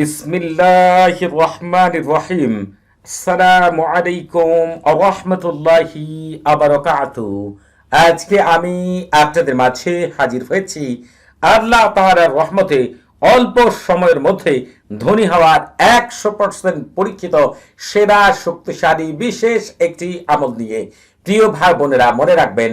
বিসমিল্লাহ রহমান রহিম। আসসালামু আলাইকুম রহমতুল্লাহি আবরকাত আজকে আমি আপনাদের মাঝে হাজির হয়েছি আল্লাহ তাহার রহমতে অল্প সময়ের মধ্যে ধনী হওয়ার একশো পার্সেন্ট পরীক্ষিত, সেরা, শক্তিশালী, বিশেষ একটি আমল নিয়ে। প্রিয় ভাই বোনেরা, মনে রাখবেন,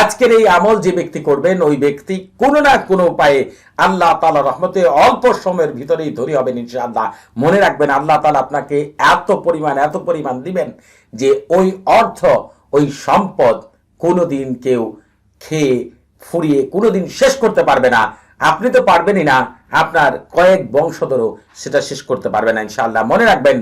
আজকের এই আমল যে ব্যক্তি করবেন, ওই ব্যক্তি কোনো না কোনো উপায়ে আল্লাহ তালা রহমতে অল্প সময়ের ভিতরেই ধনী হবেন ইনশাআল্লাহ। মনে রাখবেন, আল্লাহ তালা আপনাকে এত পরিমাণ এত পরিমাণ দিবেন যে ওই অর্থ, ওই সম্পদ কোনোদিন কেউ খেয়ে ফুরিয়ে কোনোদিন শেষ করতে পারবে না। আপনি তো পারবেনই না আপনার কয়েক বংশধরও সেটা শেষ করতে পারবে না, ইনশাআল্লাহ। মনে রাখবেন,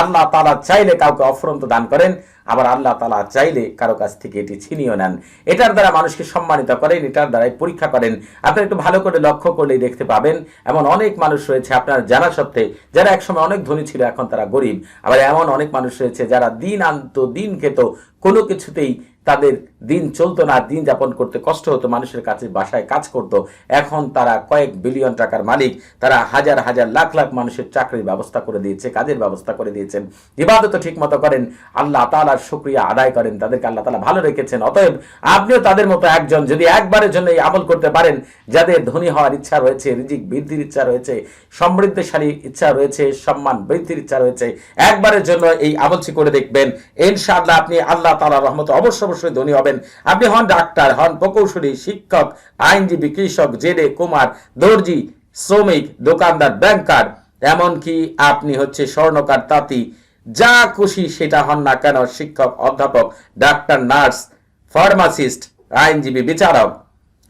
আল্লাহ তালা চাইলে কাউকে অফরন্ত দান করেন, আবার আল্লাহ তালা চাইলে কারও কাছ থেকে এটি ছিনিয়েও নেন। এটার দ্বারা মানুষকে সম্মানিত করেন, এটার দ্বারাই পরীক্ষা করেন। আপনি একটু ভালো করে লক্ষ্য করলেই দেখতে পাবেন, এমন অনেক মানুষ রয়েছে আপনার জানা সত্ত্বে, যারা একসময় অনেক ধনী ছিল, এখন তারা গরিব। আবার এমন অনেক মানুষ রয়েছে যারা দিন আনতো, দিন খেত, কোনো কিছুতেই তাদের দিন চলতো না, দিন যাপন করতে কষ্ট হতো, মানুষের কাছে বাসায় কাজ করত। এখন তারা কয়েক বিলিয়ন টাকার মালিক, তারা হাজার হাজার, লাখ লাখ মানুষের চাকরির ব্যবস্থা করে দিয়েছে, কাজের ব্যবস্থা করে দিয়েছেন। ইবাদত ঠিক মতো করেন, আল্লাহ তালার শুক্রিয়া আদায় করেন, তাদেরকে আল্লাহ তালা ভালো রেখেছেন। অতএব আপনিও তাদের মতো একজন, যদি একবারের জন্য এই আমল করতে পারেন, যাদের ধনী হওয়ার ইচ্ছা রয়েছে, রিজিক বৃদ্ধির ইচ্ছা রয়েছে, সমৃদ্ধশালী ইচ্ছা রয়েছে, সম্মান বৃদ্ধির ইচ্ছা রয়েছে, একবারের জন্য এই আমলটি করে দেখবেন। ইনশাআল্লাহ আপনি আল্লাহ তালা রহমত অবশ্য অবশ্যই ধনী হবেন। আপনি হন ডাক্তার, হন প্রকৌশলী, শিক্ষক, আইনজীবী, কৃষক, জেলে, কুমার, দর্জি, শ্রমিক, দোকানদার, ব্যাংকার, এমনকি আপনি হচ্ছে স্বর্ণকার তাঁতি। যা খুশি সেটা হন না কেন শিক্ষক, অধ্যাপক, ডাক্তার, নার্স, ফার্মাসিস্ট, আইনজীবী, বিচারক,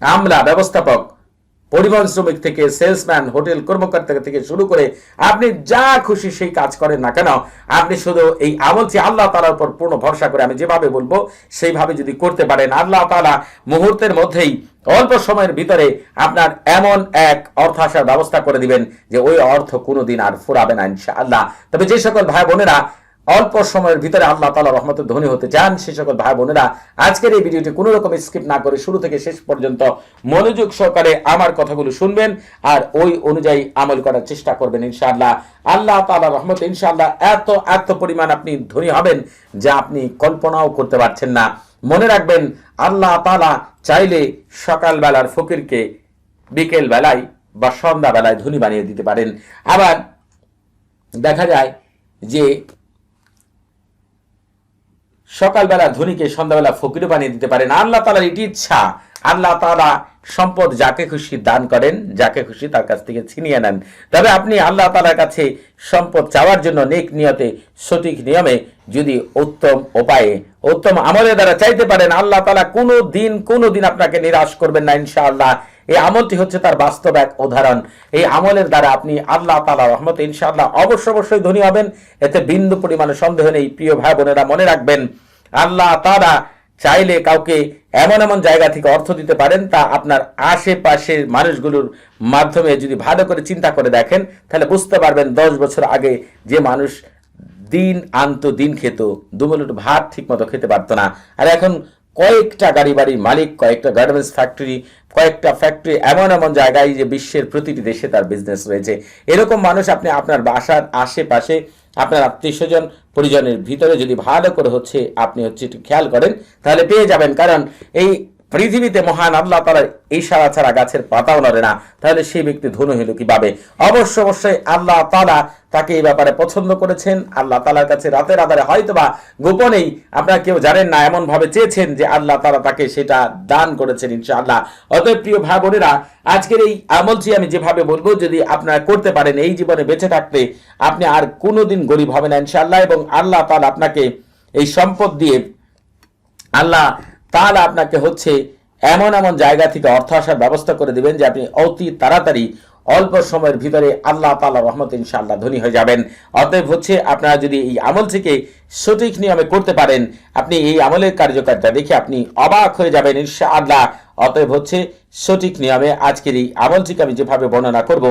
আমলা, ব্যবস্থাপক পরিবহন শ্রমিক থেকে সেলসম্যান হোটেল কর্মকর্তা থেকে শুরু করে আপনি যা খুশি সেই কাজ করেন না কেন, আপনি শুধু এই আমলটি আল্লাহ তালার উপর পূর্ণ ভরসা করে আমি যেভাবে বলব, সেইভাবে যদি করতে পারেন, আল্লাহ তালা মুহূর্তের মধ্যেই, অল্প সময়ের ভিতরে আপনার এমন এক অর্থ আসার ব্যবস্থা করে দিবেন যে ওই অর্থ কোনোদিন আর ফুরাবে না ইনশাআল্লাহ। তবে যে সকল ভাই বোনেরা অল্প সময়ের ভিতরে আল্লাহ তালা রহমতের ধনী হতে চান। সে সকল ভাই বোনেরা, আজকের এই ভিডিওটি কোনো রকম স্কিপ না করে শুরু থেকে শেষ পর্যন্ত মনোযোগ সহকারে আমার কথাগুলো শুনবেন আর ওই অনুযায়ী আমল করার চেষ্টা করবেন ইনশাআল্লাহ। আল্লাহ তালা রহমত ইনশাআল্লাহ এত এত পরিমাণ আপনি ধনী হবেন যা আপনি কল্পনাও করতে পারছেন না। মনে রাখবেন, আল্লাহ তালা চাইলে সকালবেলার ফকিরকে বিকেল বেলায় বা সন্ধ্যাবেলায় ধনী বানিয়ে দিতে পারেন। আবার দেখা যায় যে সকালবেলা ধনীকে সন্ধ্যাবেলা ফকিরও বানিয়ে দিতে পারেন। আল্লাহ তালার এটি ইচ্ছা। আল্লাহ তালা সম্পদ যাকে খুশি দান করেন, যাকে খুশি তার কাছ থেকে ছিনিয়ে নেন। তবে আপনি আল্লাহ তালার কাছে সম্পদ চাওয়ার জন্য নেক নিয়তে, সঠিক নিয়মে যদি উত্তম উপায়ে, উত্তম আমলের দ্বারা চাইতে পারেন, আল্লাহ তালা কোনো দিন কোনো দিন আপনাকে নিরাশ করবেন না, ইনশাআল্লাহ। এই আমলটি হচ্ছে তার বাস্তব এক উদাহরণ। এই আমলের দ্বারা আপনি আল্লাহ তালা রহমত ইনশাআল্লাহ অবশ্য অবশ্যই ধনী হবেন। এতে বিন্দু পরিমাণে সন্দেহ নেই। প্রিয় ভাই বোনেরা, মনে রাখবেন, আল্লাহ তারা চাইলে কাউকে এমন এমন জায়গা থেকে অর্থ দিতে পারেন, তা আপনার আশেপাশের মানুষগুলোর মাধ্যমে যদি ভালো করে চিন্তা করে দেখেন, তাহলে বুঝতে পারবেন দশ বছর আগে যে মানুষ দিন আনতো, দিন খেত দুমুলুট ভাত ঠিক মতো খেতে পারতো না। আর এখন কয়েকটা গাড়ি বাড়ির মালিক, কয়েকটা গার্মেন্টস ফ্যাক্টরি কয়েকটা ফ্যাক্টরি এমন এমন জায়গায় যে বিশ্বের প্রতিটি দেশে তার বিজনেস রয়েছে। এরকম মানুষ আপনি আপনার বাসার আশেপাশে, আপনার আত্মীয় স্বজন পরিজনের ভিতরে যদি ভালো করে হচ্ছে আপনি হচ্ছে একটু খেয়াল করেন, তাহলে পেয়ে যাবেন। কারণ এই পৃথিবীতে মহান আল্লাহ তালার ইশারা ছাড়া গাছের পাতাও নড়ে না। তাহলে সেই ব্যক্তি ধনু হলো কীভাবে? অবশ্য অবশ্যই আল্লাহ তালা তাকে এই ব্যাপারে পছন্দ করেছেন। আল্লাহ তালার কাছে রাতের আধারে হয়তোবা গোপনেই আপনারা কেউ জানেন না এমন ভাবে চেয়েছেন যে আল্লাহ তালা তাকে সেটা দান করেছেন ইনশাআল্লাহ। অতএব প্রিয় ভাই বোনেরা, আজকের এই আমলটি আমি যেভাবে বলব, যদি আপনারা করতে পারেন, এই জীবনে বেঁচে থাকতে আপনি আর কোনোদিন গরিব হবেন না ইনশাআল্লাহ এবং আল্লাহ তালা আপনাকে এই সম্পদ দিয়ে আল্লাহ তাহলে আপনাকে হচ্ছে এমন এমন জায়গা থেকে অর্থ আসার ব্যবস্থা করে দেবেন যে আপনি অতি তাড়াতাড়ি অল্প সময়ের ভিতরে আল্লাহ তালা রহমত ইনশাআল্লাহ ধনী হয়ে যাবেন। অতএব হচ্ছে আপনারা যদি এই আমল থেকে সঠিক নিয়মে করতে পারেন, আপনি এই আমলের কার্যকারিতা দেখে আপনি অবাক হয়ে যাবেন ইনশাআল্লাহ। অতএব হচ্ছে সঠিক নিয়মে আজকের এই আমলটিকে আমি যেভাবে বর্ণনা করব,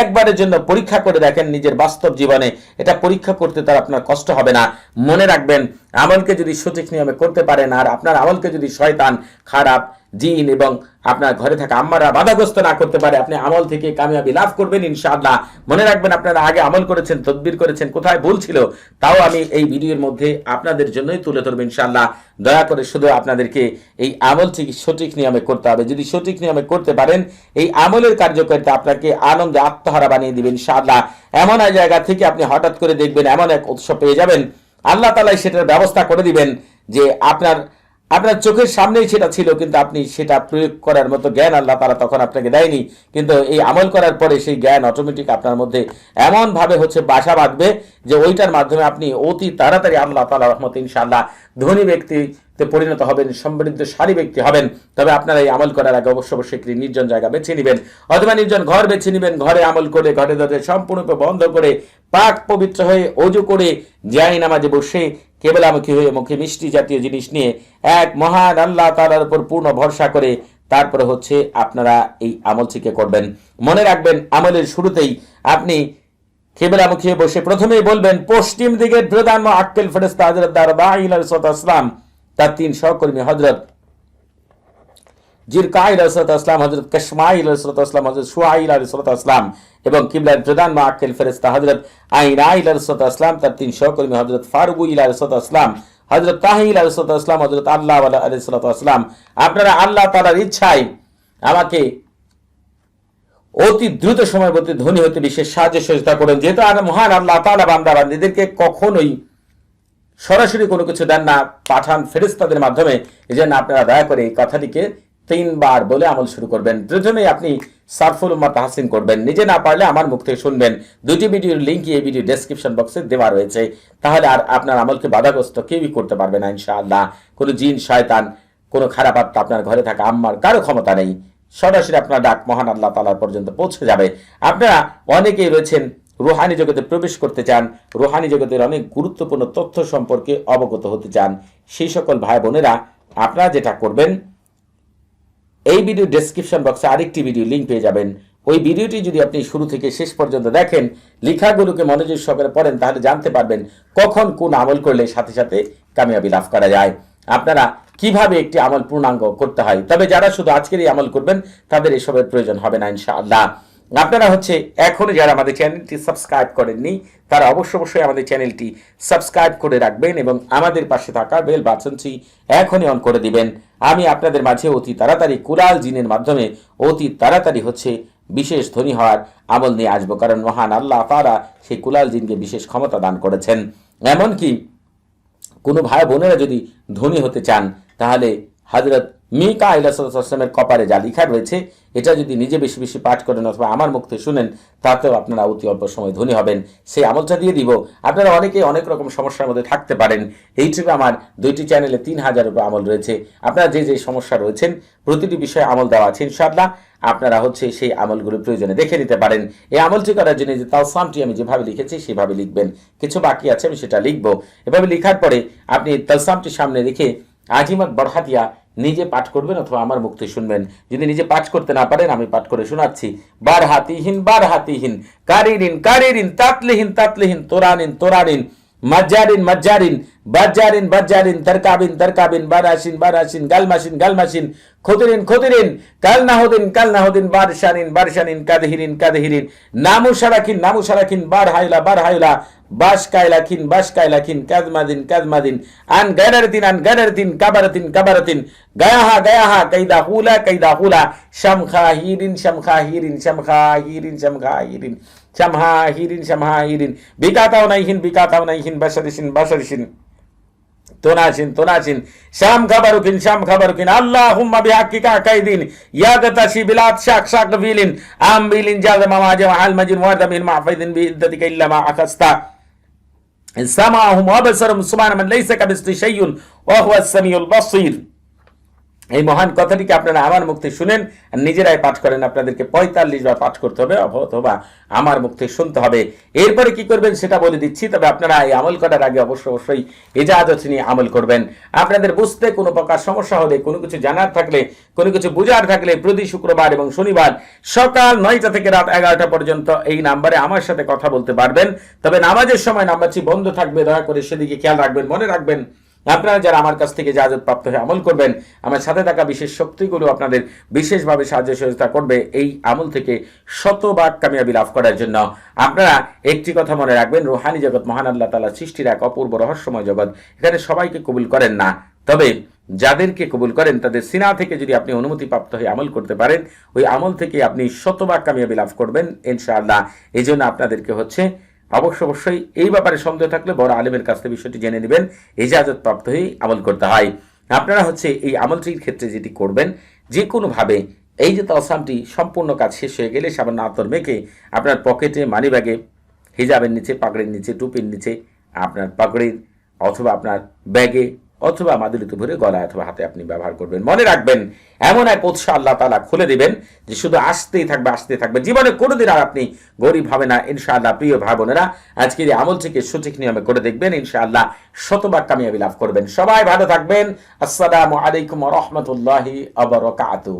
একবারের জন্য পরীক্ষা করে দেখেন নিজের বাস্তব জীবনে। এটা পরীক্ষা করতে তার আপনার কষ্ট হবে না। মনে রাখবেন, আমলকে যদি সঠিক নিয়মে করতে পারেন আর আপনার আমলকে যদি শয়তান খারাপ জিন এবং আপনার ঘরে থাকা আম্মারা বাধাগ্রস্ত না করতে পারে, আপনি আমল থেকে কামিয়াবি লাভ করবেন ইনশাআল্লাহ। মনে রাখবেন আপনারা আগে আমল করেছেন, তদবির করেছেন, কোথায় ভুল ছিল, তাও আমি এই ভিডিওর মধ্যে আপনাদের জন্যই তুলে ধরবো ইনশাআল্লাহ। দয়া করে শুধু আপনাদেরকে এই আমল ঠিক, সঠিক নিয়মে করতে হবে। যদি সঠিক নিয়মে করতে পারেন, এই আমলের কার্যকারিতা আপনাকে আনন্দে আত্মহারা বানিয়ে দিবেন ইনশাআল্লাহ। এমন এক জায়গা থেকে আপনি হঠাৎ করে দেখবেন, এমন এক উৎস পেয়ে যাবেন। আল্লাহ তালাই সেটার ব্যবস্থা করে দিবেন যে আপনার আপনার চোখের সামনেই সেটা ছিল, কিন্তু আপনি সেটা প্রয়োগ করার মতো জ্ঞান আল্লাহ তারা তখন আপনাকে দেয়নি। কিন্তু এই আমল করার পরে সেই জ্ঞান অটোমেটিক আপনার মধ্যে এমনভাবে হচ্ছে বাসা বাঁধবে যে ওইটার মাধ্যমে আপনি অতি তাড়াতাড়ি আল্লাহ তালা রহমত ইনশাআল্লাহ ধনী ব্যক্তিতে পরিণত হবেন, সমৃদ্ধ সমৃদ্ধশালী ব্যক্তি হবেন। তবে আপনারা এই আমল করার আগে অবশ্য অবশ্যই একটি নির্জন জায়গা বেছে নেবেন। অথবা নির্জন ঘর বেছে নেবেন, ঘরে আমল করে, ঘরে দরজা সম্পূর্ণরূপে বন্ধ করে, পাক পবিত্র হয়ে অজু করে যাই নামাজে বসে কেবলামুখী হয়ে মুখে মিষ্টি জাতীয় জিনিস নিয়ে এক মহান আল্লাহ তালার উপর পূর্ণ ভরসা করে তারপরে হচ্ছে আপনারা এই আমল থেকে করবেন। মনে রাখবেন, আমলের শুরুতেই আপনি খেবেলামুখী হয়ে বসে প্রথমেই বলবেন, পশ্চিম দিকের প্রধান আক্কেল ফেরেস্তা হজরত আসলাম তার তিন সহকর্মী হজরত জিরকাইল রসরত আসলাম হজরত কশমাইল রসরত আসলাম হজরত সুয়াইল রসরত আসলাম এবং কিবলার প্রধান ফেরেস্তা হজরত রসরত আসলাম তার তিন সহকর্মী হজরত রসরত আসলাম হজরত তাহিল রসরত আসলাম হজরত আল্লাহ আসলাম আপনারা আল্লাহ তালার ইচ্ছায় আমাকে অতি দ্রুত ধনী হতে বিশেষ সাহায্য সহযোগিতা করেন। যেহেতু আর মহান আল্লাহ তালা বান্দা বান্দিদেরকে কখনোই সরাসরি কোনো কিছু দেন না, পাঠান ফেরিস্তাদের মাধ্যমে। এই জন্য আপনারা দয়া করে এই কথাটিকে তিনবার বলে আমল শুরু করবেন। প্রথমে আপনি সারফুল উম্মা তাহসিন করবেন। নিজে না পারলে আমার মুখ থেকে শুনবেন। দুটি ভিডিওর লিঙ্ক এই ভিডিও ডেসক্রিপশন বক্সে দেওয়া রয়েছে। তাহলে আর আপনার আমলকে বাধাগ্রস্ত কেউই করতে পারবে না, ইনশাআল্লাহ। কোনো জিন, শয়তান, কোনো খারাপ আত্মা আপনার ঘরে থাকা আম্মার কারও ক্ষমতা নেই। সরাসরি আপনার ডাক মহান আল্লাহ তালার পর্যন্ত পৌঁছে যাবে। আপনারা অনেকেই রয়েছেন রুহানি জগতে প্রবেশ করতে চান, রুহানি জগতের অনেক গুরুত্বপূর্ণ তথ্য সম্পর্কে অবগত হতে চান। সেই সকল ভাই বোনেরা আপনারা যেটা করবেন এই ভিডিও ডেসক্রিপশন বক্সে আরেকটি ভিডিও লিঙ্ক পেয়ে যাবেন। ওই ভিডিওটি যদি আপনি শুরু থেকে শেষ পর্যন্ত দেখেন, লেখাগুলোকে মনোযোগ সহকারে পড়েন, তাহলে জানতে পারবেন কখন কোন আমল করলে সাথে সাথে কামিয়াবি লাভ করা যায়। আপনারা কীভাবে একটি আমল পূর্ণাঙ্গ করতে হয়? তবে যারা শুধু আজকের এই আমল করবেন, তাদের এসবের প্রয়োজন হবে না, ইনশাআল্লাহ। আপনারা হচ্ছে এখনও যারা আমাদের চ্যানেলটি সাবস্ক্রাইব করেননি, তারা অবশ্য অবশ্যই আমাদের চ্যানেলটি সাবস্ক্রাইব করে রাখবেন এবং আমাদের পাশে থাকা বেল বাটনটি এখনই অন করে দিবেন। আমি আপনাদের মাঝে অতি তাড়াতাড়ি কুরাল জিনের মাধ্যমে অতি তাড়াতাড়ি হচ্ছে বিশেষ ধনী হওয়ার আমল নিয়ে আসব, কারণ মহান আল্লাহ তারা সেই কুলাল জিনকে বিশেষ ক্ষমতা দান করেছেন। এমনকি কোনো ভাই বোনেরা যদি ধনী হতে চান, তাহলে হজরত মিকা আইলামের কপারে যা লিখা রয়েছে, এটা যদি নিজে বেশি বেশি পাঠ করেন অথবা আমার মুক্তি শুনেন, তাতেও আপনারা অতি অল্প সময় ধনী হবেন। সেই আমলটা দিয়ে দিব। আপনারা অনেকে অনেক রকম সমস্যার মধ্যে থাকতে পারেন। এই এইটুকু আমার দুইটি চ্যানেলে তিন হাজার উপর আমল রয়েছে। আপনারা যে যে সমস্যা রয়েছেন, প্রতিটি বিষয়ে আমল দেওয়া আছে ইনশাআল্লাহ। আপনারা হচ্ছে সেই আমলগুলো প্রয়োজনে দেখে নিতে পারেন। এই আমলটি করার জন্য যে তালসামটি আমি যেভাবে লিখেছি, সেভাবে লিখবেন। কিছু বাকি আছে, আমি সেটা লিখব। এভাবে লেখার পরে আপনি তালসামটি সামনে রেখে আজিমত বড়হাতিয়া নিজে পাঠ করবেন অথবা আমার মুক্তি শুনবেন। যদি নিজে পাঠ করতে না পারেন, আমি পাঠ করে শোনাচ্ছি। বার হাতিহীন বার হাতিহীন। কারিরিন কারিরিন, তাতলিহীন তাতলিহীন, তোরানিন তোরানিন। মজ্জারিন মজ্জারিন। বাজ্জারিন বাজ্জারিন, তরকাবিন তরকাবিন বারাসিন বারাসিন গালমাসিন গালমাসিন খুদিরিন খুদিরিন কাল নাহুদিন কাল নাহুদিন বারশানিন বারশানিন, কাদহিরিন কাদহিরিন। নামু সারাকিন নামু সারাকিন বার হাইলা বার হাইলা বাস কাইলাখিন বাস কাইলাখিন কাদমাদিন কাদমাদিন আন গারারদিন আন গারারদিন কাবারাতিন কাবারাতিন। গায়াহা গায়াহা, কাইদা হুলা কাইদা হুলা। শামখাহিরিন শামখাহিরিন শামখাহিরিন শামখাহিরিন শামহাহিরিন শামহাহিরিন বিকাতাও নাইহিন বিকাতাও নাইহিন বাসারিসিন বাসারিসিন তোনাসিন তোনাসিন শাম খাবারুকিন শাম খাবারুকিন আল্লাহ হুম্মা বিহাক্কিকা কাইদিন। ইয়াগতাশি বিলাত শাক শাক বিলিন। আম বিলিন জাযমা মা জামা আল মাজিন ওয়াদামিন মাহফিদিন বিইদ্দাতিকা ইল্লা মা আকাস্তা। سمعهم وأبصرهم سبحان من ليس كمثله شيء وهو السميع البصير. এই মহান কথাটিকে আপনারা আমার মুক্তি শুনেন, নিজেরাই পাঠ করেন, আপনাদেরকে পঁয়তাল্লিশ বার পাঠ করতে হবে, অথবা আমার মুক্তি শুনতে হবে। এরপরে কি করবেন সেটা বলে দিচ্ছি, তবে আপনারা এই আমল করার আগে অবশ্যই অবশ্যই এজাজত নিয়ে আমল করবেন। আপনাদের বুঝতে কোনো প্রকার সমস্যা হলে কোনো কিছু জানার থাকলে, কোনো কিছু বুঝার থাকলে প্রতি শুক্রবার এবং শনিবার সকাল নয়টা থেকে রাত এগারোটা পর্যন্ত এই নাম্বারে আমার সাথে কথা বলতে পারবেন। তবে নামাজের সময় নাম্বারটি বন্ধ থাকবে, দয়া করে সেদিকে খেয়াল রাখবেন, মনে রাখবেন। আপনারা যারা আমার কাছ থেকে জাজত প্রাপ্ত হয়ে আমল করবেন, আমার সাথে থাকা বিশেষ শক্তিগুলো আপনাদের বিশেষভাবে সাহায্য সহযোগিতা করবে এই আমল থেকে শতভাগ কামিয়াবি লাভ করার জন্য। আপনারা একটি কথা মনে রাখবেন, রোহানি জগৎ মহান আল্লাহ তালা সৃষ্টির এক অপূর্ব রহস্যময় জগৎ। এখানে সবাইকে কবুল করেন না। তবে যাদেরকে কবুল করেন, তাদের সিনা থেকে যদি আপনি অনুমতি প্রাপ্ত হয়ে আমল করতে পারেন, ওই আমল থেকে আপনি শতভাগ কামিয়াবি লাভ করবেন ইনশাআল্লাহ। এই জন্য আপনাদেরকে হচ্ছে অবশ্য অবশ্যই এই ব্যাপারে সন্দেহ থাকলে বড় আলেমের কাছ থেকে বিষয়টি জেনে নেবেন। এজাজত প্রাপ্ত হয়ে আমল করতে হয়। আপনারা হচ্ছে এই আমলটির ক্ষেত্রে যেটি করবেন যে কোনোভাবে এই যে তসামটি সম্পূর্ণ কাজ শেষ হয়ে গেলে সামান্য আতর মেখে আপনার পকেটে মানি ব্যাগে হিজাবের নিচে, পাগড়ির নিচে, টুপির নিচে আপনার পাগড়ির অথবা আপনার ব্যাগে অথবা মাদুলিতে ভরে গলায় অথবা হাতে আপনি ব্যবহার করবেন। মনে রাখবেন, এমন এক উৎসাহ আল্লাহ তালা খুলে দিবেন যে শুধু আসতেই থাকবে আসতেই থাকবে। জীবনে কোনোদিন আর আপনি গরিব হবে না, ইনশাআল্লাহ। প্রিয় ভাই বোনেরা আজকের এই আমলটিকে সঠিক নিয়মে করে দেখবেন, ইনশাআল্লাহ শতবার কামিয়াবি লাভ করবেন। সবাই ভালো থাকবেন। আসসালামু আলাইকুম রহমতুল্লাহি আবরকাতু